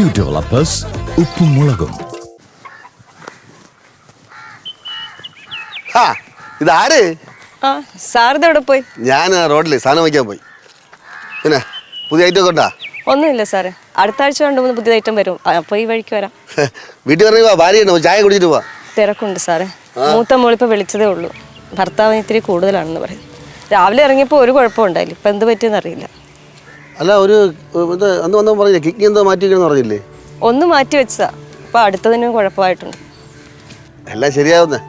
Q developers ഉപ്പും മുളകും ഇതാര്? ആ സാറിത് എവിടെ പോയി? ഞാൻ റോഡിൽ സാധനം വയ്ക്കാൻ പോയി. പിന്നെ പുതിയ ഐറ്റം ഒക്കെ ഉണ്ടാ? ഒന്നുമില്ല സാറേ. അടുത്ത ആഴ്ച രണ്ടു മൂന്ന് പുതിയ ഐറ്റം വരും. അപ്പോൾ ഈ വഴിക്ക് വരാം. വീട്ടിൽ പറഞ്ഞ വാ ഭാര്യ ഉണ്ടോ? ചായ കുടിച്ചിട്ട് പോവാ. തിരക്കുണ്ട് സാറേ. മൂത്ത മോളിപ്പോൾ വിളിച്ചതേ ഉള്ളൂ. ഭർത്താവിന് ഇത്തിരി കൂടുതലാണെന്ന് പറയും. രാവിലെ ഇറങ്ങിയപ്പോൾ ഒരു കുഴപ്പമുണ്ടായില്ല ഇപ്പം എന്ത് പറ്റിയെന്ന് അറിയില്ല. അല്ല ഒരു ഇത് അന്ന് വന്നപ്പോൾ പറഞ്ഞില്ലേ കിഡ്നി എന്തോ മാറ്റി വെക്കണമെന്ന് പറഞ്ഞില്ലേ? ഒന്ന് മാറ്റി വെച്ചതാ. അപ്പോൾ അടുത്തതിന് കുഴപ്പമായിട്ടുണ്ട്. എല്ലാം ശരിയാവുന്നേ.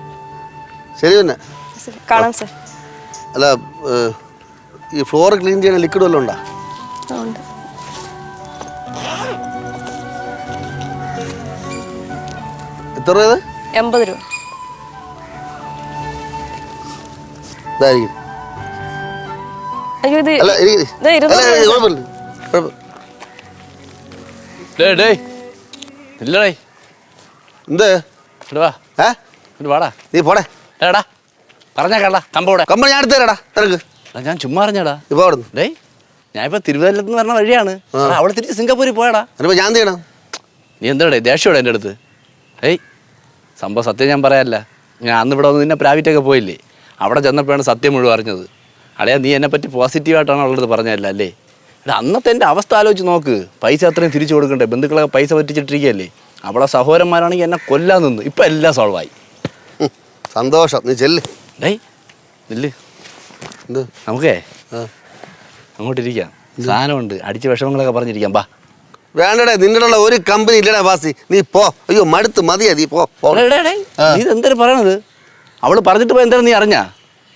ശരി തന്നെ. കാണാം സാർ. അല്ല ഏ, ഈ ഫ്ലോർ ക്ലീൻ ചെയ്യണ ലിക്വിഡ് വല്ലതും ഉണ്ടോ? ആ, ഉണ്ട്. എത്ര രൂപ ഇത്? എൺപത് രൂപ. ഇതായിരിക്കും. അയ്യോ ഇത് അല്ല ഇരിക്ക്. ദേ ഇരുന്നൂറ് അല്ല, രൂപ. കുഴപ്പമില്ല. കുഴപ്പം ഡേ ഡേ ഇല്ലടേ. എന്ത്? ഇവിടെ വാ. ഏ? വാടാ. നീ പോടെ. എടാ പറഞ്ഞേക്കടാ കമ്പോടെ കമ്പനി ഞാൻ എടുത്തു തരാടാ നിനക്ക് എടാ ഞാൻ ചുമ്മാ അറിഞ്ഞടാ ഇപ്പൊ അവിടെ നിന്ന് ഡേ ഞാൻ ഇപ്പൊ തിരുവനന്തപുരത്ത് പറഞ്ഞ വഴിയാണ്. എടാ, അവിടെ തിരിച്ച് സിംഗപ്പൂരിൽ പോയടാ. ഞാൻ എന്ത് ചെയ്യണം? നീ എന്താടേ ദേഷ്യോടെ എന്റെ അടുത്ത്? ഏയ് സംഭവം സത്യം ഞാൻ പറയാല്ല ഞാൻ അന്ന് ഇവിടെ വന്ന് നിന്നെ പ്രാവിറ്റൊക്കെ പോയില്ലേ? അവിടെ ചെന്നപ്പോഴാണ് സത്യം മുഴുവൻ അറിഞ്ഞത്. അളയാ നീ എന്നെ പറ്റി പോസിറ്റീവായിട്ടാണ് അവളുടെ അടുത്ത് പറഞ്ഞതല്ല? അല്ലേ? എടാ അന്നത്തെ എന്റെ അവസ്ഥ ആലോചിച്ച് നോക്ക്. പൈസ അത്രയും തിരിച്ചു കൊടുക്കണ്ടേ? ബന്ധുക്കളൊക്കെ പൈസ പറ്റിച്ചിട്ടിരിക്കുകയല്ലേ? അവളെ സഹോദരന്മാരാണെങ്കിൽ എന്നെ കൊല്ലാൻ നിന്ന്. ഇപ്പം എല്ലാം സോൾവായി സന്തോഷം. നീ ചെല്ല്. ഡേ നില്ല് എന്ത്? നമുക്കേ അങ്ങോട്ടിരിക്കാം. സാധനമുണ്ട്. അടിച്ച് വിഷമങ്ങളൊക്കെ പറഞ്ഞിരിക്കാം ബാ. വേണ്ടടേ നിന്റെ ഒരു കമ്പനി ഇല്ലടാ ബാസി. നീ പോ. അയ്യോ മടുത്ത് മതിയാ നീ പോ. നീ ഇതെന്തൊരു പറയണത്? അവൾ പറഞ്ഞിട്ട് പോയി എന്തായാലും നീ അറിഞ്ഞാ?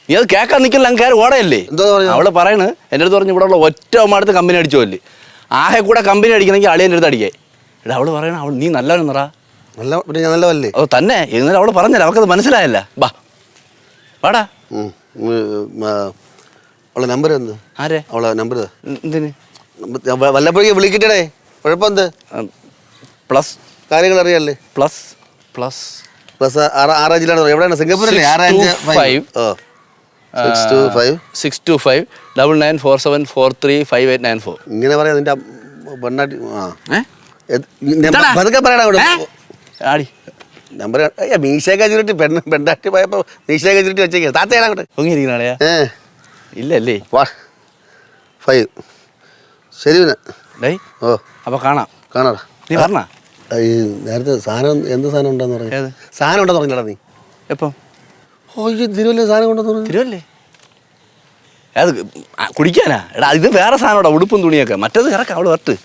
നീ അത് കേൾക്കാൻ നിൽക്കില്ല അങ്ങ് കയറി ഓടയല്ലേ? എന്താ പറഞ്ഞു? അവൾ പറയണ് എന്റെ അടുത്ത് പറഞ്ഞു ഇവിടെ ഉള്ള ഒറ്റ അമ്മടുത്ത് കമ്പനി അടിച്ചു പോല്ലേ ആകെ കൂടെ കമ്പനി അടിക്കണമെങ്കിൽ അളി എന്റെ അടുത്ത് അടിക്കേ. എടാ അവൾ പറയണ അവൾ നീ നല്ലവനെന്നറാ നല്ല പിന്നെ ഞാൻ നല്ലതല്ലേ? ഓ തന്നെ. എന്നാലും അവൾ പറഞ്ഞല്ല അവൾക്കത് മനസ്സിലായല്ല. ബാ. വാടാ. ഉം. ഉം, ആ, അവളെ നമ്പർ എന്ത്? ആരെ? അവളെ നമ്പർ എന്തിന്? വല്ലപ്പോഴേക്കും വിളിക്കട്ടെ കുഴപ്പം എന്ത്? പ്ലസ്. കാര്യങ്ങൾ അറിയാല്ലേ? Plus plus. പ്ലസ് ആറാം ജില്ലാണ് എവിടെയാണ്? സിംഗപ്പൂരല്ലേ? Six two five. ഓ. Six two five double nine four seven four three five eight nine four ഇങ്ങനെ പറയാം നിന്റെ പെണ്ണാട്ടി ആ. പതുക്കെ ആടി. നമ്പർ അയ്യ മീശയൊക്കെ ചുരുട്ടി പെണ്ണ് പെണ്ണാട്ടി പോയപ്പോൾ മീശയൊക്കെ ചുരുട്ടി വെച്ചേക്കാം. താത്തയാണ് അങ്ങോട്ട്. പൊങ്ങിയിരിക്കണേ ഏ. ഇല്ല വാ. ഫൈവ്. ശരി പിന്നെ. ഓ. അപ്പൊ കാണാം. കാണാടാ നീ പറഞ്ഞ? നേരത്തെ സാധനം എന്ത് സാധനം ഉണ്ടെന്ന് പറഞ്ഞു? സാധനം ഉണ്ടെന്ന് പറഞ്ഞടാ നീ. എപ്പം? തിരുവല്ല സാധനം തിരുവല്ലേ? അത് കുടിക്കാനാ? എടാ ഇത് വേറെ സാധനോടാ ഉടുപ്പും തുണിയൊക്കെ. മറ്റേത് ഇറക്കാം അവൾ വരട്ട്.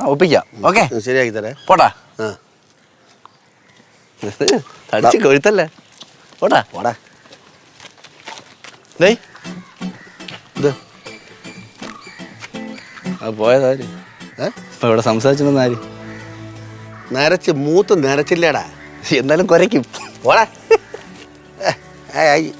ആ ഒപ്പിക്കാം. ഓക്കെ? ശരിയാക്കി തരാം. പോട്ടാ തടിച്ച് കൊഴുത്തല്ലേ പോട്ടാ പോടാ. ദേ. ഇത്. അത് പോയതാര് ഇപ്പൊ ഇവിടെ സംസാരിച്ചിരുന്ന ആര്? നരച്ച് മൂത്ത് നരച്ചില്ലേടാ. എന്നാലും കുരയ്ക്കും. പോടാ. ആയി,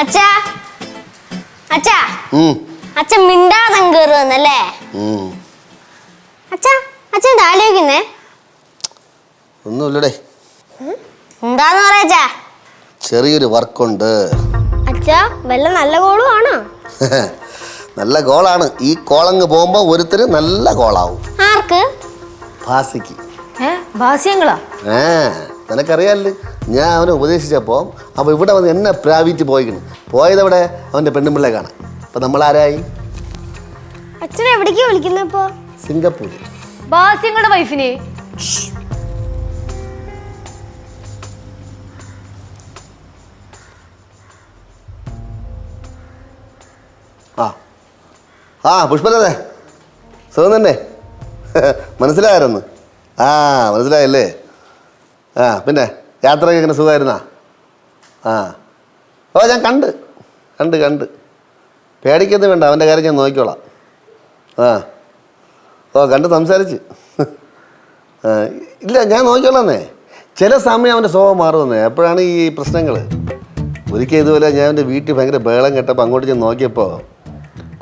അച്ഛാ. അച്ഛാ. അച്ഛൻ മിണ്ടാതെ കയറി വന്നല്ലേ. അച്ഛാ അച്ഛൻ എന്താ ആലോചിക്കുന്നേ? ഒന്നുമില്ലടേ. എന്താന്ന് പറയാ ചെറിയൊരു വർക്കുണ്ട് അച്ഛാ വല്ല നല്ല കോളും ആണോ? നല്ല ഗോളാണ്. ഈ കോളങ്ങ് പോകുമ്പോ ഒരുത്തര് നല്ല ഗോളാവും. ആർക്ക്? ഭാസിക്ക്. ഭാസ്യങ്ങളാ? ഏ നിനക്കറിയാമല്ലോ ഞാൻ അവനെ ഉപദേശിച്ചപ്പോൾ അവൻ ഇവിടെ വന്ന് എന്നെ പ്രാപിച്ച് പോയിക്കണ്. പോയതവിടെ? അവന്റെ പെണ്ണുമ്പിള്ളെ കാണാൻ. അപ്പം നമ്മൾ ആരായി അച്ഛൻ എവിടേക്കാ വിളിക്കുന്നത് ഇപ്പോ? സിംഗപ്പൂർ ഭാസ്യങ്ങളുടെ വൈഫിനെ ആ പുഷ്പലതേ. സുഖം തന്നെ. മനസ്സിലായിരുന്നു ആ മനസ്സിലായല്ലേ? ആ പിന്നെ യാത്രയൊക്കെ ഇങ്ങനെ സുഖമായിരുന്നാ? ആ. ഓ ഞാൻ കണ്ട്. കണ്ട് കണ്ട്. പേടിക്കൊന്നും വേണ്ട അവന്റെ കാര്യം ഞാൻ നോക്കിക്കോളാം. ആ. ഓ കണ്ട് സംസാരിച്ച്. ഇല്ല ഞാൻ നോക്കിക്കോളാന്നേ. ചില സമയം അവന്റെ സ്വഭാവം മാറുമെന്നേ. എപ്പോഴാണ് ഈ പ്രശ്നങ്ങൾ ഒരിക്കൽ ഇതുപോലെ ഞാൻ എന്റെ വീട്ടിൽ ഭയങ്കര ബേളം കേട്ടപ്പോൾ അങ്ങോട്ട് ഞാൻ നോക്കിയപ്പോൾ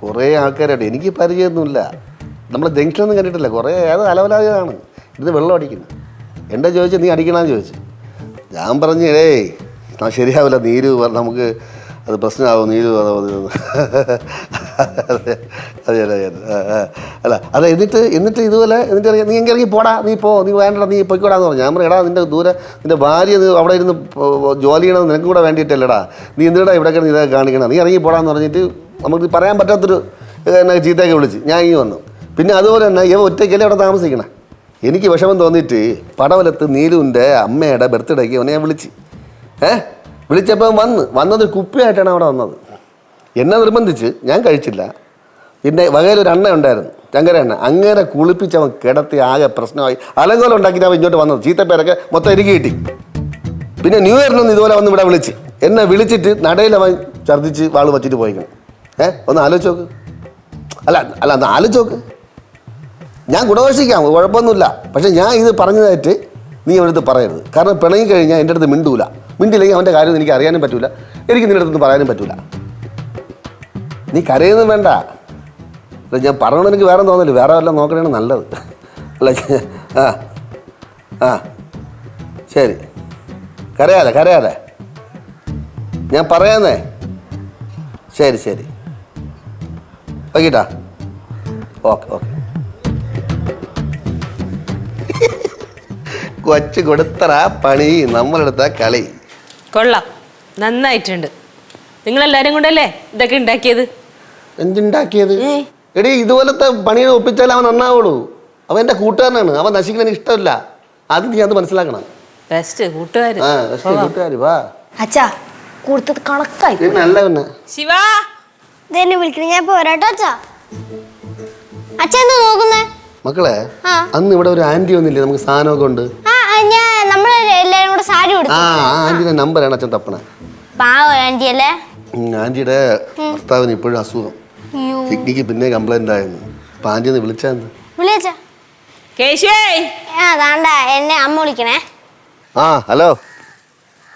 കുറേ ആൾക്കാരായിട്ട് എനിക്ക് പരിചയമൊന്നുമില്ല. നമ്മൾ ജംഗ്ഷനൊന്നും കണ്ടിട്ടില്ല. കുറേ അത് അലവലാതിയാണ് ഇത് വെള്ളം അടിക്കുന്നു. എന്റെ ചോദിച്ചു നീ അടിക്കണമെന്ന് ചോദിച്ചു. ഞാൻ പറഞ്ഞു ഏയ് ആ ശരിയാവില്ല. നീര് നമുക്ക് അത് പ്രശ്നമാവും. നീര് അത് അതെ അതെ. അല്ല അതെ എന്നിട്ട് എന്നിട്ട് ഇതുപോലെ എന്നിട്ട് നീ എങ്കിൽ ഇറങ്ങി പോടാ. നീ പോ. നീ വേണ്ട നീ പൊയ്ക്കോടാന്ന് പറഞ്ഞു. ഞാൻ പറഞ്ഞു എടാ നിന്റെ ദൂരെ നിന്റെ ഭാര്യ നീ അവിടെ ഇരുന്ന് ജോലി ചെയ്യണമെന്ന് നിനക്ക് കൂടെ വേണ്ടിയിട്ടല്ലടാ. നീ എന്തിനാ ഇവിടെ കിടന്ന് ഇതൊക്കെ കാണിക്കണം? നീ ഇറങ്ങി പോടാന്ന് പറഞ്ഞിട്ട് നമുക്ക് പറയാൻ പറ്റാത്തൊരു എന്നെ ചീത്തയൊക്കെ വിളിച്ച്. ഞാൻ ഇങ്ങനെ വന്നു. പിന്നെ അതുപോലെ തന്നെ ഇവ ഒറ്റയ്ക്കല്ലേ അവിടെ താമസിക്കണം? എനിക്ക് വിഷമം തോന്നിയിട്ട് പടവലത്ത് നീലുവിന്റെ അമ്മയുടെ ബർത്ത്ഡേക്ക് അവനെ ഞാൻ വിളിച്ച്. ഏ വിളിച്ചപ്പം വന്ന് വന്നത് കുപ്പിയായിട്ടാണ് അവിടെ വന്നത്. എന്നെ നിർബന്ധിച്ച് ഞാൻ കഴിച്ചില്ല. പിന്നെ വകയിലൊരു അണ്ണ ഉണ്ടായിരുന്നു ചങ്കര എണ്ണ അങ്ങനെ കുളിപ്പിച്ച് അവൻ കിടത്തി ആകെ പ്രശ്നമായി. അലങ്കോലം ഉണ്ടാക്കിയിട്ട് അവൻ ഇങ്ങോട്ട് വന്നത്. ചീത്തപ്പേരൊക്കെ മൊത്തം എനിക്ക് കിട്ടി. പിന്നെ ന്യൂ ഇയറിനൊന്ന് ഇതുപോലെ വന്ന് ഇവിടെ വിളിച്ച്. എന്നെ വിളിച്ചിട്ട് നടയിൽ അവൻ ഛർദ്ദിച്ച് വാൾ വച്ചിട്ട് പോയിക്കണം. ഏ ഒന്ന് ആലോചിച്ച് നോക്ക്. അല്ല അല്ല ഒന്ന് ആലോചിച്ച് നോക്ക്. ഞാൻ ഗുണദോഷിക്കാം കുഴപ്പമൊന്നുമില്ല. പക്ഷെ ഞാൻ ഇത് പറഞ്ഞതായിട്ട് നീ അവനടുത്ത് പറയരുത്. കാരണം പിണങ്ങി കഴിഞ്ഞാൽ എന്റെ അടുത്ത് മിണ്ടൂല. മിണ്ടില്ലെങ്കിൽ അവന്റെ കാര്യം എനിക്ക് അറിയാനും പറ്റൂല. എനിക്ക് നിന്റെ അടുത്ത് പറയാനും പറ്റൂല. നീ കരയൊന്നും വേണ്ട. അല്ല ഞാൻ പറഞ്ഞത് എനിക്ക് വേറെ തോന്നില്ല. വേറെ വല്ലതും നോക്കണേണ് നല്ലത്. അല്ല ആ ആ. ശരി. കരയാതെ കരയാതെ ഞാൻ പറയാന്നേ. ശരി ശരി. ഓക്കേട്ടാ ഓക്കെ ഓക്കെ. കൊച്ചു കൊടുത്തറ പണി നമ്മളെടുത്ത കളി. കൊള്ളാം. നന്നായിട്ടുണ്ട്. നിങ്ങളെല്ലാരും കൊണ്ടല്ലേ ഇതൊക്കെ ഉണ്ടാക്കിയത്? എന്തുണ്ടാക്കിയത്? എടി ഇതുപോലത്തെ പണിയെ ഒപ്പിച്ചാൽ അവൻ നന്നാവുള്ളൂ. അവൻ എന്റെ കൂട്ടുകാരനാണ്. അവൻ എനിക്ക് ഇഷ്ടമില്ല. അത് നീ അത് മനസ്സിലാക്കണം. ബെസ്റ്റ് കൂട്ടുകാർ ആ കൂട്ടുകാർ വാ. അച്ഛാ കൂടുതൽ കണക്കായി നല്ല പിന്നെ ശിവ! ഇതെന്നെ വിളിക്കണ. ഞാൻ പോരാട്ടോ അച്ഛാ. അച്ഛൻ എന്താ നോക്കുന്നേ? മക്കളെ. അന്ന് ഇവിടെ ഒരു ആന്റി വന്നില്ലേ നമുക്ക് സാധനമൊക്കെ ഉണ്ട്. ആ ആ, ഞാൻ നമ്മൾ എല്ലാരും കൂടെ സാരി ആ കൊടുത്തു ആ ആന്റിയുടെ നമ്പറാണ് അച്ഛൻ തപ്പണ. ആന്റിയുടെ ഭർത്താവിന് ഇപ്പോഴും അസുഖം. കിഡ്നിക്ക് പിന്നെ കംപ്ലൈന്റ് ആയിരുന്നു. അപ്പൊ ആന്റി ഒന്ന് വിളിച്ചാന്ന് എന്നെ അമ്മ വിളിക്കണേ. ആ ഹലോ.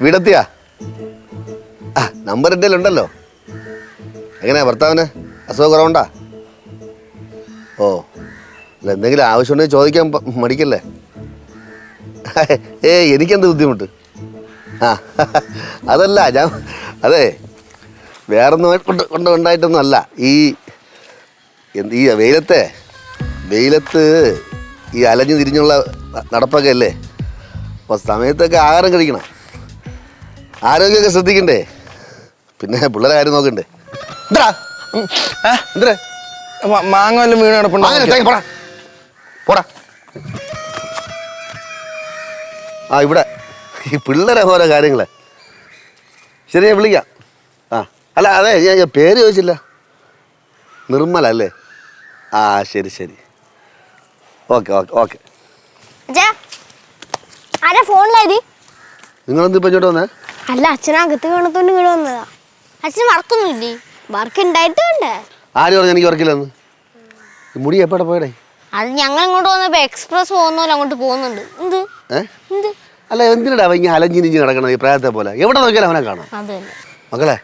വീടെത്തിയാ? നമ്പർ എന്റെ ഉണ്ടല്ലോ എങ്ങനെയാ ഭർത്താവിന്? അസുഖം കുറവുണ്ടാ? ഓ അല്ല എന്തെങ്കിലും ആവശ്യമുണ്ടെങ്കിൽ ചോദിക്കാൻ മടിക്കല്ലേ? ഏ എനിക്കെന്ത് ബുദ്ധിമുട്ട്? ആ അതല്ല ഞാൻ അതെ വേറൊന്നും കൊണ്ട് കൊണ്ട് ഉണ്ടായിട്ടൊന്നും അല്ല ഈ എന്ത് ഈ വെയിലത്തെ വെയിലത്ത് ഈ അലഞ്ഞു തിരിഞ്ഞുള്ള നടപ്പൊക്കെ അല്ലേ? അപ്പോൾ സമയത്തൊക്കെ ആഹാരം കഴിക്കണം. ആരോഗ്യമൊക്കെ ശ്രദ്ധിക്കണ്ടേ? പിന്നെ പിള്ളേരെ കാര്യം നോക്കണ്ടേ? എന്താ എന്താ മ- മാങ്ങ വല്ല വീണ് കിടപ്പുണ്ടോ പോടാ. പോടാ. ആ ഇവിടെ. ഈ പിള്ളേരെ ഓരോ കാര്യങ്ങളെ. ശരി ഞാൻ വിളിക്കാം. ആ അല്ല അതെ ഞാൻ പേര് ചോദിച്ചില്ല. നിർമ്മല അല്ലേ? ആ ശരി ശരി. Okay okay okay. ആരാ ഫോണിലായി നിങ്ങളെന്ത് ഇപ്പം ഇങ്ങോട്ട് വന്നേ? അല്ല അച്ഛനകത്ത് കാണത്തോണ്ട് ഇങ്ങോട്ട് വന്നതാ. അച്ഛന് വർക്കൊന്നുമില്ലേ? വർക്ക് ഉണ്ടായിട്ട് ആര് പറഞ്ഞു എനിക്ക് വർക്കില്ലെന്ന്? മുടി എപ്പോടെ പോയടേ? അത് ഞങ്ങൾ ഇങ്ങോട്ട് വന്നപ്പോ എക്സ്പ്രസ് പോകുന്ന അങ്ങോട്ട് പോകുന്നുണ്ട്. എന്ത്? എന്ത്? അല്ല എന്തിനടാ അവൻ ഇങ്ങനെ അലഞ്ഞിരിഞ്ഞ് നടക്കണത് ഈ പ്രായത്തെ പോലെ? എവിടെ നോക്കിയാലും അവനെ കാണാം. അത് മക്കളെ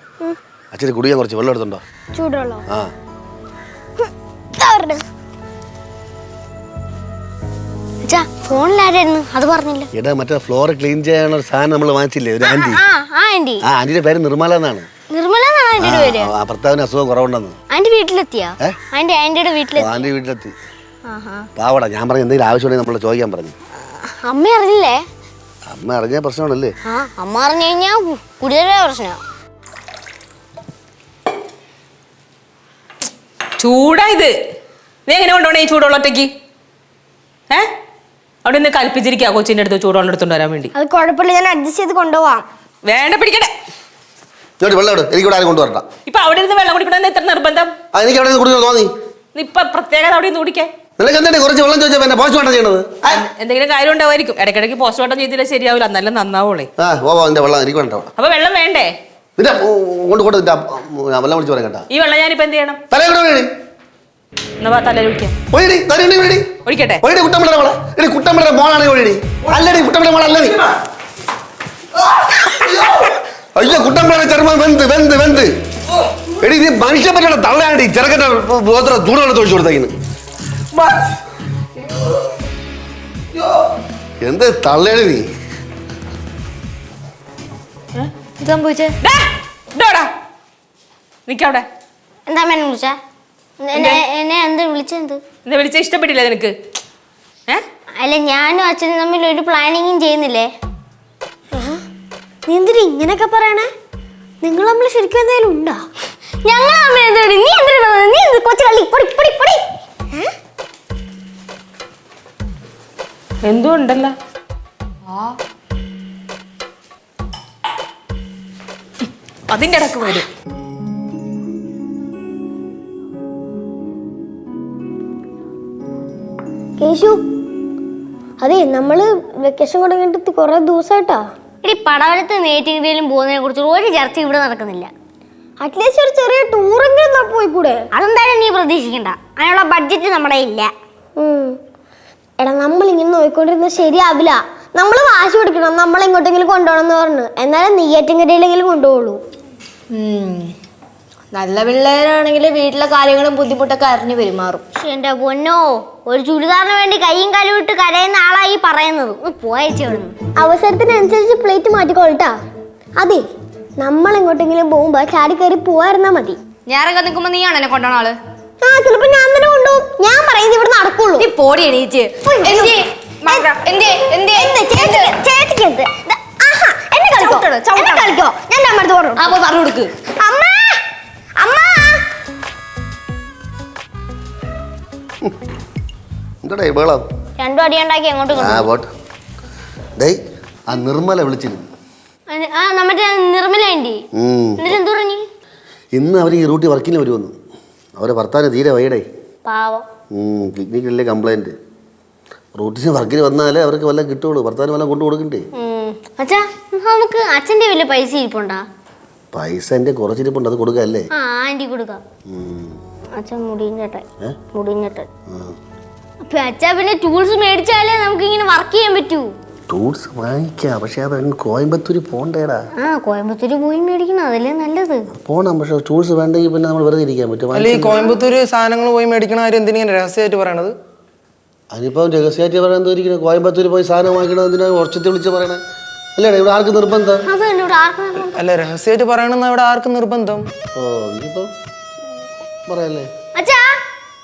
അച്ഛന് കുടിക്കാൻ കുറച്ച് വെള്ളം എടുത്തുണ്ടോ? ചൂടുള്ളോ ആ. അച്ഛാ ഫോണിലാരായിരുന്നു? അത് പറഞ്ഞില്ല. എടാ മറ്റേ ഫ്ലോർ ക്ലീൻ ചെയ്യാനുള്ള സാധനം നമ്മൾ വാങ്ങിച്ചില്ലേ? ഒരു ആന്റി ആ ആന്റിയുടെ പേര് നിർമ്മല എന്നാണ്. നിർമ്മല എന്നാണ് ആ, ആന്റിയുടെ പേര്? ആ ഭർത്താവിന് അസുഖം കുറവുണ്ടെന്ന്. ആന്റി വീട്ടിലെത്തിയാ? ഏ? ആന്റി ആന്റിയുടെ വീട്ടിലെത്തി. പാവടാ ഞാൻ പറഞ്ഞു എന്തെങ്കിലും ആവശ്യമുണ്ടെങ്കിൽ നമ്മൾ ചോദിക്കാൻ പറഞ്ഞു. അമ്മ അറിഞ്ഞില്ലേ? അമ്മ അറിഞ്ഞ പ്രശ്നമാണല്ലേ? ആ അമ്മ അറിഞ്ഞു കഴിഞ്ഞാ കൂടുതലേ പ്രശ്നം. ചൂടാ ഇത്. നീ എങ്ങനെ കൊണ്ടുപോണേ ഈ ചൂടുള്ള ഒറ്റയ്ക്ക്? ഏ? അവിടെ നിന്ന് കൽപ്പിച്ചിരിക്കുക കൊച്ചിന്റെ അടുത്ത് ചൂടുള്ള എടുത്തുകൊണ്ട് വരാൻ വേണ്ടി. അത് കുഴപ്പമില്ല ഞാൻ അഡ്ജസ്റ്റ് ചെയ്ത് കൊണ്ടുപോവാം. വേണ്ട പിടിക്കട്ടെ ചോട്ടി വെള്ളം എടു എനിക്കിവിടെ ആരും കൊണ്ടുവരണ്ട. ഇപ്പൊ അവിടെ ഇരുന്ന് വെള്ളം കുടിക്കണമെന്ന് എത്ര നിർബന്ധം? ആ എനിക്ക് അവിടെ നിന്ന് കുടിക്കണം തോന്നി നീ ഇപ്പൊ പ്രത്യേകത അവിടെ നിന്ന് കുടിക്കാൻ നിനക്ക് എന്താണ് കുറച്ച് വെള്ളം ചോദിച്ചാൽ പിന്നെ ചെയ്യണത്? എന്തെങ്കിലും കാര്യം ഉണ്ടാവുമായിരിക്കും ഇടയ്ക്കിടയ്ക്ക് പോസ്റ്റ്മോർട്ടം ചെയ്തില്ല ശരിയാവില്ല. നല്ല നന്നാവോളേ. ആ ഓ വെള്ളം എനിക്ക് വേണ്ട. അപ്പൊ വെള്ളം വേണ്ടേ? നിന്റെ കൊണ്ട് കൊണ്ട് വെള്ളം വിളിച്ച് പറയാം കേട്ടാ. ഈ വെള്ളം ഞാനിപ്പോ എന്ത് ചെയ്യണം? തലേ കൂടെ ഒഴിക്കട്ടെ ഒഴിടി കുട്ടമ്പിടെ മോളെ. എടി കുട്ടമ്പിടെ മോളാണ് ഒഴിടി അല്ലടി കുട്ടമ്പിടെ മോളല്ല നീ. അയ്യോ കുട്ടമ്പിടെ ചർമ്മം വെന്ത് വെന്ത് വെന്ത്. എടി നീ മനുഷ്യ പറ്റുള്ള തള്ളയാണ്ടി. ചെറുക്കന്റെ ഗോത്ര ചൂടുവെള്ളം തൊഴിച്ചു കൊടുത്തേക്കിന് എന്ത് തള്ളയാണ് നീ? ഇത് സംഭവിച്ചേ ഡാ, ഇതോടാ. നിക്കവിടെ എന്താ എന്നെ വിളിച്ച എന്നെ എന്നെ എന്ത് വിളിച്ചെന്ത് എന്നെ വിളിച്ച? ഇഷ്ടപ്പെട്ടില്ല നിനക്ക്. അല്ല ഞാനും അച്ഛനും തമ്മിൽ ഒരു പ്ലാനിങ്ങും ചെയ്യുന്നില്ലേ? നീ എന്തിനാ ഇങ്ങനെയൊക്കെ പറയണേ? നിങ്ങൾ തമ്മിൽ ശരിക്കും എന്തെങ്കിലും ഉണ്ടോ? ഞങ്ങൾ നീ നീ കൊച്ചു കള്ളി പൊടി പൊടി പൊടി. എന്തോ ഉണ്ടല്ലോ. അതിന്റെ ഇടയ്ക്ക് വരും. കേശു അതെ നമ്മൾ വെക്കേഷൻ തുടങ്ങിയിട്ട് കുറെ ദിവസമായിട്ടാ? ഇടി പടവലത്ത് നേറ്റിങ്കിലും പോകുന്നതിനെ കുറിച്ച് ഒരു ചർച്ച ഇവിടെ നടക്കുന്നില്ല. അറ്റ്ലീസ്റ്റ് ഒരു ചെറിയ ടൂറെങ്കിലും പോയി പോയിക്കൂടെ? അതെന്തായാലും നീ പ്രതീക്ഷിക്കണ്ട. അതിനുള്ള ബഡ്ജറ്റ് നമ്മുടെ ഇല്ല എടാ നമ്മൾ ഇങ്ങനെ നോയിക്കൊണ്ടിരുന്നത് ശരിയാവില്ല. നമ്മൾ വാശി കൊടുക്കണം നമ്മൾ എങ്ങോട്ടെങ്കിലും കൊണ്ടുപോകണം എന്ന് പറഞ്ഞു. എന്നാലും നെയ്യാറ്റിൻകരയിലെങ്കിലും കൊണ്ടുപോകുള്ളൂ. നല്ല പിള്ളേരാണെങ്കിൽ വീട്ടിലെ കാര്യങ്ങളും ബുദ്ധിമുട്ടൊക്കെ അറിഞ്ഞു പെരുമാറും. പക്ഷെ പൊന്നോ. ഒരു ചുരിദാറിന് വേണ്ടി കൈയും കാലും ഇട്ട് കരയുന്ന ആളായി പറയുന്നത്. ഒന്ന് പോയച്ചേ ഇവിടുന്ന് അവസരത്തിനനുസരിച്ച് പ്ലേറ്റ് മാറ്റിക്കോളട്ടാ. അതെ നമ്മൾ എങ്ങോട്ടെങ്കിലും പോകുമ്പോ ചാടി കയറി പോവായിരുന്നാ മതി. ഞാനൊക്കെ നിൽക്കുമ്പോ നീയാണ് എന്നെ കൊണ്ടുപോണ ആൾ? ആ ചിലപ്പോ ഞാൻ തന്നെ കൊണ്ടുപോകും. ഞാൻ പറയുന്നത് ഇവിടെ നടക്കുള്ളൂ. നീ പോടി എണീച്ച് എന്തേ? എന്തേ? എന്തേ? ചേച്ചിക്ക് എന്ത്? ദാ, ആഹാ, എന്നെ കളിക്കോ. എന്നെ കളിക്കോ? ഞാൻ എന്റെ അമ്മ പറഞ്ഞു ആ പോയി പറഞ്ഞു കൊടുക്ക്. അമ്മ! അമ്മ! എന്താടാ ബഹളം രണ്ടും അടിയുണ്ടാക്കി അങ്ങോട്ട് ആ പോട്ട്. ഡേയ് ആ നിർമ്മല വിളിച്ചിരുന്നു ആ നമ്മുടെ നിർമ്മല ആന്റി. ഉം. എന്നിട്ട് എന്തു പറഞ്ഞു? ഇന്ന് അവർ ഈ റൂട്ടിൽ വർക്കിന് വരുമെന്ന് അവരെ ഭർത്താവിന് തീരെ വൈഡേ പാവം. കിഡ്നിക്കല്ലേ കംപ്ലൈന്റ് റൂട്ടിന് വർക്കിന് വന്നാലേ അവർക്ക് വല്ലതും കിട്ടുള്ളൂ. ഭർത്താവിന് വല്ലതും കൊണ്ടു കൊടുക്കണ്ടേ? ഉം. അച്ഛാ നമുക്ക് അച്ഛന്റെ വലിയ പൈസ ഇരിപ്പുണ്ടാ? പൈസ എന്റെ കുറച്ചിരിപ്പുണ്ട്. അത് കൊടുക്കല്ലേ? ആ ആന്റി കൊടുക്കാം. അച്ഛൻ മുടിയും ചേട്ടൻ ഏ? മുടിയും ചേട്ടൻ അപ്പൊ അച്ഛാ പിന്നെ ടൂൾസ് മേടിച്ചാലേ നമുക്ക് ഇങ്ങനെ വർക്ക് ചെയ്യാൻ പറ്റൂ. ടൂൾസ് വാങ്ങിക്കാം പക്ഷെ അത് അങ്ങ് കോയമ്പത്തൂർ പോണ്ടേടാ. ആ കോയമ്പത്തൂര് പോയി മേടിക്കണം അതല്ലേ നല്ലത്. പോണം പക്ഷെ ടൂൾസ് വേണ്ടെങ്കിൽ പിന്നെ നമ്മൾ വെറുതെ ഇരിക്കാൻ പറ്റും. അല്ല ഈ കോയമ്പത്തൂര് സാധനങ്ങൾ പോയി മേടിക്കണ കാര്യം എന്തിനാ രഹസ്യമായിട്ട് പറയണത്? അതിനിപ്പം രഹസ്യമായിട്ട് പറയാൻ തോന്നിയിരിക്കുന്നത് കോയമ്പത്തൂർ പോയി സാധനം വാങ്ങിക്കണം എന്തിനാ ഉറച്ചത്തി വിളിച്ച് പറയണേ? അല്ലേടാ ഇവിടെ ആർക്ക് നിർബന്ധം? അല്ല രഹസ്യമായിട്ട് പറയണമെന്ന് ഇവിടെ ആർക്ക് നിർബന്ധം? ഓ ഇനിയിപ്പം പറയല്ലേ? അച്ഛാ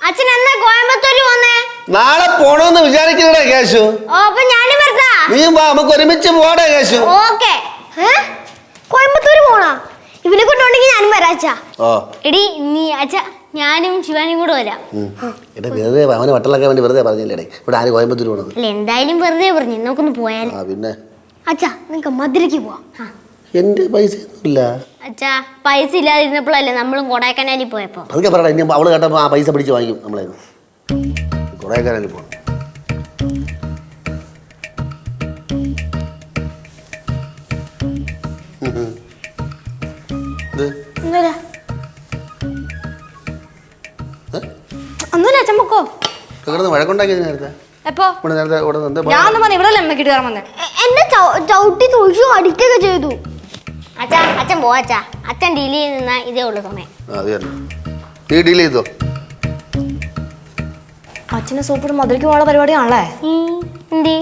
അച്ഛൻ എന്നാ കോയമ്പത്തൂര് പോന്നേ? നാളെ പോണോന്ന് വിചാരിക്കണേ കേശു? ഓ അപ്പൊ ഞാനും വരട്ടാ നീയും വാ നമുക്ക് ഒരുമിച്ച് പോടാ കേശു. ഓക്കെ. കോയമ്പത്തൂര് പോണോ? ഇവനെ കൊണ്ടുണ്ടെങ്കിൽ ഞാനും വരാച്ചാ ഓ എടി നീ അച്ഛാ ഞാനും ശിവാനും കൂടെ വരാം. എടാ വെറുതെ അവനെ വട്ടലാക്കാൻ വേണ്ടി വെറുതെ പറഞ്ഞില്ലേ ഇവിടെ ആര് കോയമ്പത്തൂര് പോണത്? അല്ല എന്തായാലും വെറുതെ പറഞ്ഞു നമുക്കൊന്ന് പോയാൽ ആ പിന്നെ? അച്ഛാ നിങ്ങക്ക് മധുരയ്ക്ക് പോവാം. എന്റെ പൈസ ഒന്നുമില്ല അച്ഛാ പൈസ ഇല്ലാതിരുന്നപ്പോഴല്ലേ നമ്മളും കൊടൈക്കനാലിൽ പോയപ്പോ? അതൊക്കെ പറയടാ ഇനി അവൾ കേട്ടപ്പോ ആ പൈസ പിടിച്ച് വാങ്ങിക്കും നമ്മളെ കൊടൈക്കനാലിൽ പോകണം അടിക്കുകയൊക്കെ ചെയ്തു. അച്ഛൻ പോ അച്ഛാ. അച്ഛൻ ഡീൽ ചെയ്ത് നിന്നാ ഇതേ ഉള്ളു സമയം. നീ ഡീൽ ചെയ്തോ? അച്ഛനെ സൂപ്പറും മധുരയ്ക്ക് പോകാനുള്ള പരിപാടിയാണല്ലേ? എന്തേ?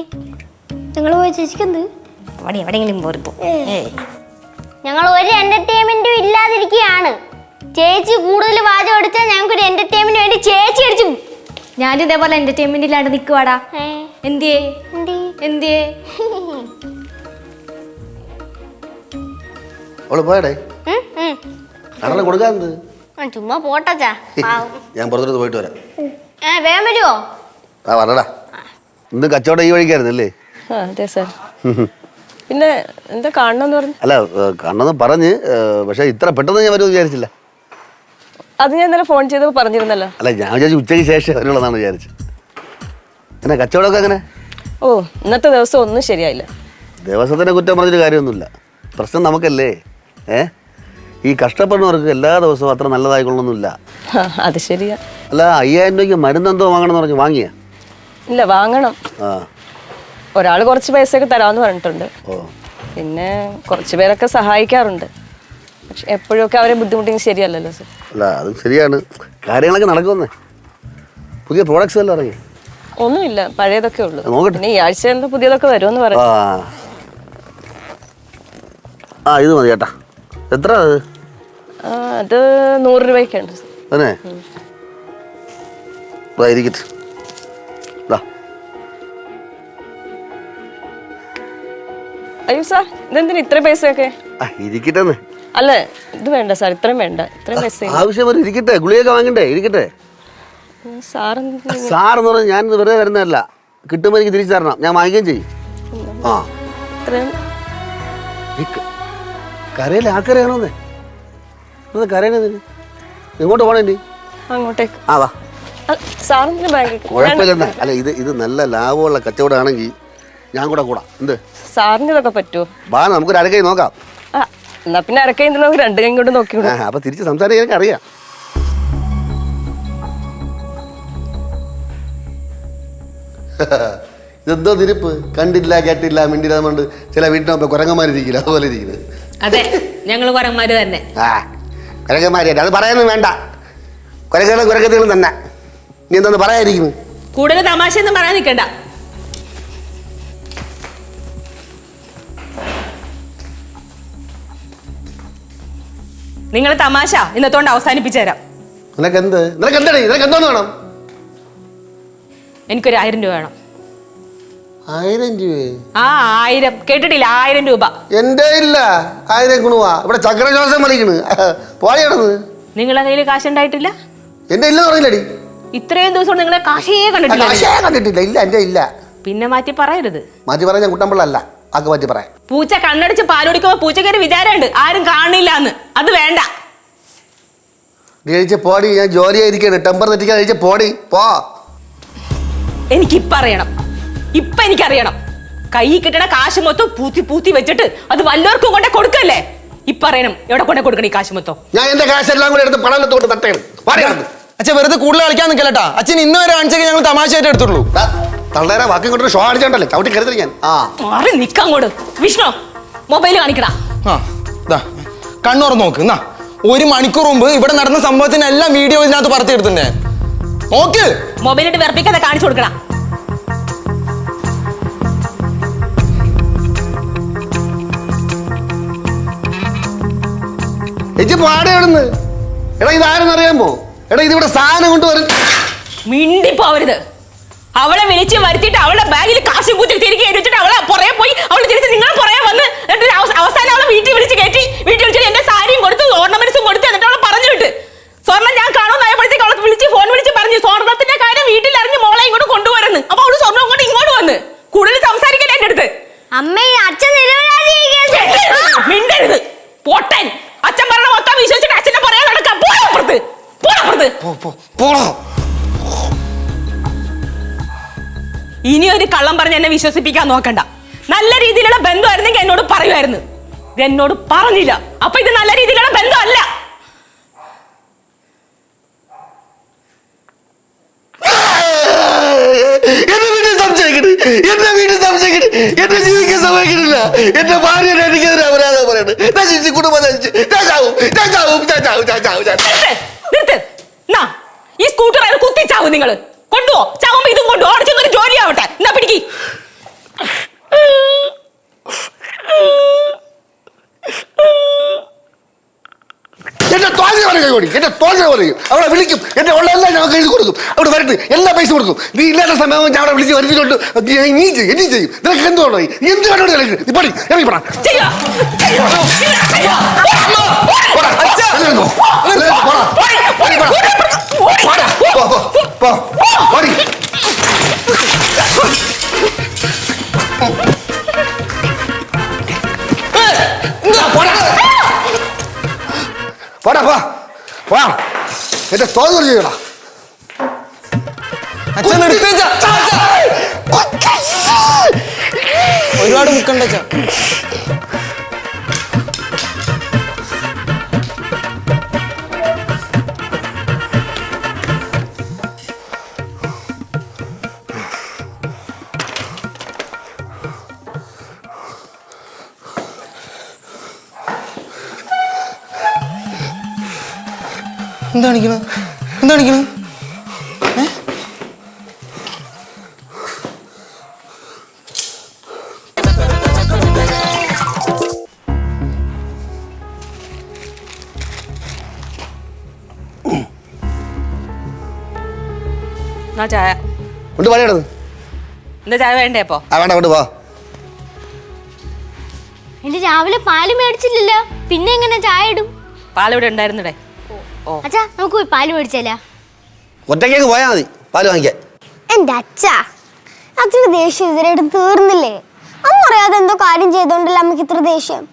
നിങ്ങൾ പോയ ചേച്ചിക്ക് എന്ത് അവിടെ എവിടെയെങ്കിലും പോരിപ്പോ ഞങ്ങൾ ഒരു എന്റർടൈൻമെന്റും ഇല്ലാതിരിക്കുകയാണ്. ചേച്ചി കൂടുതൽ വാചകം അടിച്ചാൽ ഞങ്ങൾക്ക് ഒരു എന്റർടൈൻമെന്റ് വേണ്ടി ചേച്ചി അടിച്ചു ഞാനും ഇതേപോലെ എന്റർടൈൻമെന്റ് ഇല്ലാണ്ട് നിക്കുവാടാ. ഏ, എന്തിയേ? എന്തേ? എന്തിയേ? അവൾ പോയടേ? ചുമ്മാ പോട്ടാച്ചാ. ഞാൻ പുറത്തോട്ട് പോയിട്ട് വരാം. ഏ വേഗം വരുമോ ആ പറഞ്ഞടാ ഇന്ന് കച്ചവടം ഈ വഴിക്കായിരുന്നല്ലേ ആ അതെ സാർ. പിന്നെ എന്താ കാണണമെന്ന് പറഞ്ഞു? അല്ല ഏ, കണ്ണെന്ന് പറഞ്ഞ് ഏ, പക്ഷേ ഇത്ര പെട്ടെന്ന് ഞാൻ വരുമെന്ന് വിചാരിച്ചില്ല. അത് ഞാൻ ഇന്നലെ ഫോൺ ചെയ്തപ്പോൾ പറഞ്ഞിരുന്നല്ലോ. അല്ല ഞാൻ വിചാരിച്ചു ഉച്ചയ്ക്ക് ശേഷം വരുള്ളതാണ് വിചാരിച്ചത്. എന്നെ കച്ചവടമൊക്കെ അങ്ങനെ ഓ ഇന്നത്തെ ദിവസം ഒന്നും ശരിയായില്ല. ദിവസത്തിനെ കുറ്റം പറഞ്ഞൊരു കാര്യമൊന്നുമില്ല. പ്രശ്നം നമുക്കല്ലേ? ഏ? ഈ കഷ്ടപ്പെടുന്നവർക്ക് എല്ലാ ദിവസവും അത്ര നല്ലതായിക്കൊള്ളണമെന്നില്ല. അത് ശരിയാ. അല്ല അയ്യായിരം രൂപയ്ക്ക് മരുന്നെന്തോ വാങ്ങണമെന്ന് പറഞ്ഞു. വാങ്ങിയ? ഇല്ല വാങ്ങണം. ആ. ഒരാൾ കുറച്ച് പൈസയൊക്കെ തരാമെന്ന് പറഞ്ഞിട്ടുണ്ട്. ഓ. പിന്നെ കുറച്ച് പേരൊക്കെ സഹായിക്കാറുണ്ട്. പക്ഷെ എപ്പോഴൊക്കെ അവരെ ബുദ്ധിമുട്ടിങ് ശരിയല്ലല്ലോ സർ. അല്ല അത് ശരിയാണ്. കാര്യങ്ങളൊക്കെ നടക്കുന്നേ പുതിയ പ്രോഡക്ട്സ് എല്ലാം ഇറങ്ങി ഒന്നുമില്ല പഴയതൊക്കെ ഉള്ളൂ. നോക്കട്ടെ. പിന്നെ ഈ ആഴ്ച എന്താ പുതിയതൊക്കെ വരുമെന്ന് ആ പറഞ്ഞു. ആ. ഇത് മതി ചേട്ടാ. എത്ര അത്? അത് നൂറ് രൂപയ്ക്കുണ്ട് തന്നെ? ദാ. അയ്യോ സാർ ഇതെന്തിനു ഇത്ര പൈസയൊക്കെ? ഇരിക്കട്ടെന്ന്. അല്ല ഇത് വേണ്ട സാർ ഇത്രയും വേണ്ട ഇത്രയും പൈസ ആവശ്യം വരും ഇരിക്കട്ടെ. ഗുളിയൊക്കെ വാങ്ങണ്ടേ? ഇരിക്കട്ടെ. സാർ എന്ന് പറഞ്ഞാൽ ഞാൻ വെറുതെ വരുന്നതല്ല. കിട്ടുമ്പോൾ എനിക്ക് തിരിച്ചു തരണം. ഞാൻ വാങ്ങിക്കുകയും ചെയ്യും. ആ. ഇത്രയും ഈ ക- കരയിലെ ആക്കരയാണോന്നേ അത് കരയണത് എങ്ങോട്ട് പോണേ അങ്ങോട്ടേക്ക്. ആ വാ. സാറിന്റെ ബാങ്കിൽ കുഴപ്പമില്ലെന്നേ അല്ല ഇത് ഇത് നല്ല ലാഭമുള്ള കച്ചവടമാണെങ്കിൽ ഞാൻ കൂടെ കൂടാം. എന്ത്? സാറിന് ഇതൊക്കെ പറ്റുമോ? വാ നമുക്കൊരു അരക്കൈ നോക്കാം. ആ എന്നാ പിന്നെ അരക്കൈ നമുക്ക് രണ്ട് കൈ കൊണ്ട് നോക്കി ആ അപ്പൊ തിരിച്ച് സംസാരിക്കാൻ എനിക്ക് അറിയാം. ഇതെന്തോ തിരിപ്പ്? കണ്ടില്ല കേട്ടില്ല മിണ്ടില്ല ചില ചില വീട്ടിനൊപ്പം കുരങ്ങന്മാരിരിക്കില്ല അതുപോലെ ഇരിക്കുന്നത്. അതെ ഞങ്ങൾ കുരന്മാര് തന്നെ. ആ കുരങ്ങന്മാരില്ല അത് പറയാനൊന്നും വേണ്ട. കുരങ്ങളും കുരക്കത്തുകളും തന്നെ. നീ എന്തോന്ന് പറയാതിരിക്കുന്നു കൂടുതൽ തമാശ ഒന്നും പറയാൻ നിൽക്കണ്ട. നിങ്ങൾ തമാശ ഇന്നത്തോണ്ട് അവസാനിപ്പിച്ചു തരാം നിനക്ക് എന്ത് നിനക്ക് എന്തടി? നിനക്ക് എന്തോന്ന് വേണം? എനിക്കൊരു ആയിരം രൂപ വേണം. ആയിരം രൂപ? ആ ആയിരം. കേട്ടിട്ടില്ല? ആയിരം രൂപ. എന്റെ ഇല്ല. ആയിരം ഗുണവാ. ഇവിടെ ചക്രശ്വാസം വലിക്കണ് നിങ്ങളെ കയ്യിൽ കാശുണ്ടായിട്ടില്ല? എന്റെ ഇല്ലെന്ന് പറഞ്ഞില്ലടി. ഇത്രയും ദിവസം നിങ്ങളെ കാശേ ആ, കണ്ടിട്ടില്ല. കാശേ കണ്ടിട്ടില്ല. ഇല്ല എന്റെ ഇല്ല. പിന്നെ മാറ്റി പറയരുത്. മാറ്റി പറയാൻ ഞാൻ കുട്ടമ്പിള്ളല്ല ആക്ക് മാറ്റി പറയാം. പൂച്ച കണ്ണടിച്ച് പാലുടിക്കുമ്പോ പൂച്ചക്കൊരു വിചാരമുണ്ട്. ആരും കാണില്ല എന്ന് അത് വേണ്ട. നീ കഴിച്ച പോടി. ഞാൻ ജോലി ആയിരിക്കാണ് ടെമ്പർ തെറ്റിക്കാൻ കഴിച്ച പോടി. പോ. എനിക്ക് ഇപ്പൊ അറിയണം. ഇപ്പൊ എനിക്കറിയണം. കൈ കിട്ടണ കാശ് മൊത്തം പൂത്തി പൂത്തി വെച്ചിട്ട് അത് വല്ലവർക്കും കൊണ്ടേ കൊടുക്കല്ലേ? ഇപ്പൊ അറിയണം. എവിടെ കൊണ്ടേ കൊടുക്കണം ഈ കാശ് മൊത്തം? ഞാൻ എന്റെ കാശെല്ലാം കൂടെ എടുത്ത് പണം പണലത്തോട്ട് തട്ടയാണ് പറയണത് അച്ഛൻ വെറുതെ കൂടുതൽ കളിക്കാൻ നിൽക്കലട്ടാ അച്ഛൻ ഇന്ന് വരെ കാണിച്ചൊക്കെ ഞങ്ങൾ തമാശയായിട്ട് എടുത്തുള്ളൂ തള്ളേരെ വാക്കി കൊണ്ടൊരു ഷോ അടിച്ചോണ്ടല്ലേ ചവിട്ടി കരുതി ഞാൻ. ആ. മാറി നിക്കങ്ങോട്ട് വിഷ്ണു മൊബൈൽ കാണിക്കടാ. ആ ഇതാ കണ്ണുറന്ന് നോക്ക്. എന്നാ ഒരു മണിക്കൂർ മുമ്പ് ഇവിടെ നടന്ന സംഭവത്തിന് എല്ലാം വീഡിയോ ഇതിനകത്ത് പറത്തിയെടുത്തിട്ടുണ്ടേ. നോക്ക്. മൊബൈലിട്ട് വെറുപ്പിക്കാതെ കാണിച്ചു കൊടുക്കടാ. എച്ച് പാടെ എടാ ഇതാരെന്ന് അറിയാമോ എടാ ഇതിവിടെ സാധനം കൊണ്ടുവരും മിണ്ടി പോവരുത് അവളെ വിളിച്ച് വരുത്തിട്ട് അവളുടെ ബാഗിൽ കാശ് കൂട്ടി തിരികെ എടുത്തിട്ട് അവളെ പുറകെ പോയി അവൾ തിരിച്ച് നിങ്ങൾ പുറകെ വന്ന് എന്നിട്ട് അവസാനം അവളെ വീട്ടിൽ വിളിച്ച് കയറ്റി വീട്ടിൽ വിളിച്ചിട്ട് എന്റെ സാരിയും കൊടുത്ത് ഓർണമെന്റ്സും കൊടുത്ത് എന്നിട്ട് അവളെ പറഞ്ഞു വിട്ട്. സ്വർണം ഞാൻ കാണുമെന്നായപ്പോഴത്തേക്ക് അവളെ വിളിച്ച് ഫോൺ വിളിച്ച് പറഞ്ഞു സ്വർണത്തിന്റെ കാര്യം വീട്ടിൽ അറിഞ്ഞ് മോളെ ഇങ്ങോട്ട് കൊണ്ടുവരുന്നു അപ്പൊ അവൾ സ്വർണം ഇങ്ങോട്ട് ഇങ്ങോട്ട് വന്ന്. കൂടുതൽ സംസാരിക്കല്ലേ എന്റെ അടുത്ത്. അമ്മേ ഈ അച്ഛൻ മിണ്ടരുത്. പൊട്ടൻ അച്ഛൻ പറഞ്ഞ മൊത്തം വിശ്വസിച്ചിട്ട് അച്ഛനെ പറയാൻ നടക്കാം. പോടപ്പുറത്ത് പോടാ ഇനി ഒരു കള്ളം പറഞ്ഞ് എന്നെ വിശ്വസിപ്പിക്കാൻ നോക്കണ്ട. നല്ല രീതിയിലുള്ള ബന്ധമായിരുന്നെങ്കിൽ എന്നോട് പറയുമായിരുന്നു. ഇത് എന്നോട് പറഞ്ഞില്ല. അപ്പൊ ഇത് നല്ല രീതിയിലുള്ള ബന്ധമല്ല. എന്നെ വീട്ടിൽ സംശയിക്കണ് എന്നെ വീട്ടിൽ സംശയിക്കണ് എന്നെ ജീവിക്കാൻ സമ്മതിക്കണില്ല എന്റെ ഭാര്യ എനിക്കെതിരെ അപരാധം പറയണ് നശിച്ച് കുടുംബം നശിച്ച്. ഞാൻ ചാവും ഞാൻ ചാവും ഞാൻ ചാവും ഞാൻ ചാവും ഞാൻ ചാവും. നിർത്ത് നിർത്ത് നാ ഈ സ്കൂട്ടർ അയാൾ കുത്തിച്ചാവും നിങ്ങൾ കൊണ്ടുപോ. ചാവുമ്പോ ഇതും കൊണ്ടു അവിടെ ചെന്നൊരു ജോലി ആവട്ടെ. എന്നാ പിടിക്ക്. എന്റെ തോന്നി പറയും കൊടുക്കും. എന്റെ തോന്നി പറയും അവിടെ വിളിക്കും. എന്റെ ഉള്ളതെല്ലാം ഞാൻ എഴുതി കൊടുക്കും. അവിടെ വരട്ടെ. എല്ലാ പൈസ കൊടുക്കും. നീ ഇല്ലാത്ത സമയം ഞാൻ അവിടെ വിളിച്ച് വരുത്തിക്കൊണ്ട് നീ ചെയ്യും. നീ ചെയ്യും. നിനക്ക് എന്തുകൊണ്ടോ നീ എന്ത് കളിക്കുന്നത് നീ പടി. ഇറങ്ങി പോടാ. പോടാ പോ. പോ എന്റെ തോന്നി ചെയ്യടാ അച്ഛൻ എടുത്തേച്ച ഒരുപാട് മുക്കണ്ട അച്ഛാ എന്താ കാണിക്കണത് എന്താ ചായ? വേണ്ടേ ആ വേണ്ട പോ രാവിലെ പാൽ മേടിച്ചില്ലല്ലോ. പിന്നെ എങ്ങനെ ചായ ഇടും? പാലിവിടെ ഉണ്ടായിരുന്നിടേ? അച്ഛാ നമുക്ക് പോയി പാൽ മേടിച്ചാലോ? ഒറ്റയ്ക്ക് പോയാൽ മതി. പാൽ വാങ്ങിക്കാൻ. എന്റെ അച്ഛാ അച്ഛന് ദേഷ്യം ഇതുവരെയായിട്ടും തീർന്നില്ലേ? അമ്മ അറിയാതെ എന്തോ കാര്യം ചെയ്തോണ്ടല്ലേ അമ്മയ്ക്ക് ഇത്ര ദേഷ്യം?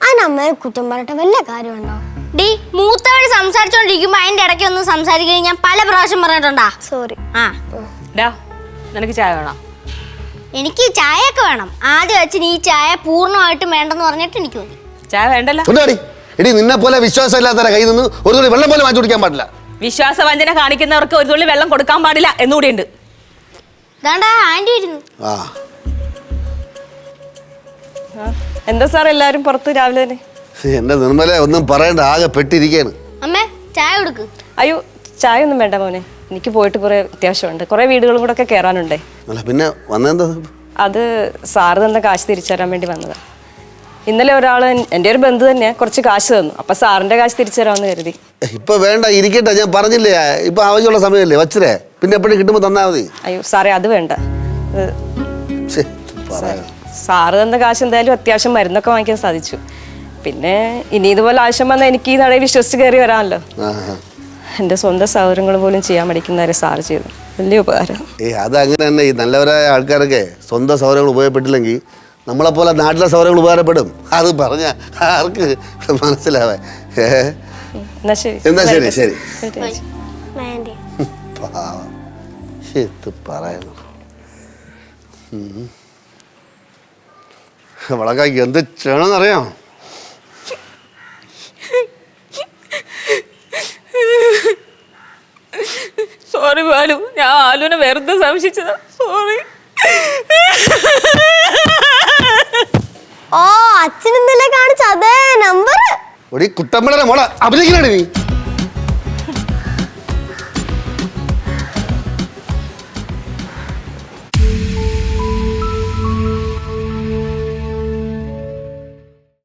അതിന് അമ്മയെ കുറ്റം പറഞ്ഞിട്ട് വല്ല കാര്യമുണ്ടോ? ഡി മൂത്തവഴി സംസാരിച്ചോണ്ടിരിക്കുമ്പോ അതിന്റെ ഇടയ്ക്ക് ഒന്ന് സംസാരിക്കുകയും ഞാൻ പല പ്രാവശ്യം പറഞ്ഞിട്ടുണ്ടാ. സോറി. ആ. ഡാ നിനക്ക് ചായ വേണോ? എനിക്ക് ചായയൊക്കെ വേണം. ആദ്യം അച്ഛൻ ഈ ചായ പൂർണമായിട്ടും വേണ്ടെന്ന് പറഞ്ഞിട്ട് എനിക്ക് തോന്നി ചായ വേണ്ടല്ലോ. കൊണ്ടാടി എടി നിന്നെ പോലെ വിശ്വാസം ഇല്ലാത്തവരെ കയ്യിൽ നിന്ന് ഒരു തുള്ളി വെള്ളം പോലെ മാറ്റി കുടിക്കാൻ പാടില്ല. വിശ്വാസവഞ്ചന കാണിക്കുന്നവർക്ക് ഒരു തുള്ളി വെള്ളം കൊടുക്കാൻ പാടില്ല എന്നുകൂടി ഉണ്ട് ഇതാണ്ടാ ആന്റി വരുന്നു. ആ. എന്താ സാർ എല്ലാവരും പുറത്ത് രാവിലെ തന്നെ? എന്റെ നിർമ്മല ഒന്നും പറയണ്ട ആകെ പെട്ടിരിക്കാണ് അമ്മേ ചായ കൊടുക്ക്. അയ്യോ ചായ ഒന്നും വേണ്ട മോനെ. എനിക്ക് പോയിട്ട് കുറേ അത്യാവശ്യമുണ്ട്. കുറേ വീടുകളും കൂടെ ഒക്കെ കയറാനുണ്ടേ അല്ല പിന്നെ വന്നെന്താ? അത് സാറ് തന്ന കാശ് തിരിച്ചു തരാൻ വേണ്ടി വന്നതാ. ഇന്നലെ ഒരാൾ എന്റെ ഒരു ബന്ധു തന്നെ കുറച്ച് കാശ് തന്നു. അപ്പൊ സാറിന്റെ കാശ് തിരിച്ചു തരാമെന്ന് കരുതി. ഇപ്പൊ വേണ്ട ഇരിക്കട്ടെ ഞാൻ പറഞ്ഞില്ലേ ഇപ്പൊ ആവശ്യമുള്ള സമയമല്ലേ വച്ചരേ. പിന്നെ എപ്പോഴും കിട്ടുമ്പോൾ തന്നാ മതി. അയ്യോ സാറേ അത് വേണ്ട. അത് ശ്ശേ, പറയാ. സാറ് തന്ന കാശ് എന്തായാലും അത്യാവശ്യം മരുന്നൊക്കെ വാങ്ങിക്കാൻ സാധിച്ചു. പിന്നെ ഇനി ഇതുപോലെ ആവശ്യം വന്നാൽ എനിക്ക് ഈ നടയിൽ വിശ്വസിച്ച് കയറി വരാമല്ലോ. ആ. എന്റെ സ്വന്തം സൗകര്യങ്ങൾ പോലും ചെയ്യാൻ മടിക്കുന്നവരെ സാറ് ചെയ്തു. വലിയ ഉപകാരം. ഏ അത് അങ്ങനെ തന്നെ ഈ നല്ലവരായ ആൾക്കാരൊക്കെ സ്വന്തം സൗകര്യങ്ങൾ ഉപയോഗപ്പെട്ടില്ലെങ്കിൽ നമ്മളെപ്പോലെ നാട്ടിലെ സൗരങ്ങൾ ഉപകാരപ്പെടും. അത് പറഞ്ഞ ആർക്ക് മനസ്സിലാവേ എന്നാ ശരി. ശരി പാവം. ഇത് പറയുന്നു? വളക്കാക്കി വളക്കാക്ക് എന്ത് ചെയ്യണമെന്നറിയാം? സോറി ബാലു. ഞാൻ ആലുവിനെ വെറുതെ സംശയിച്ചതാ. സോറി ഓ അച്ഛൻ ഇന്നലെ കാണിച്ച അതേ നമ്പർ ഒരു കുട്ടമ്പളരെ മോളെ. അഭിനയിക്കണേ നീ.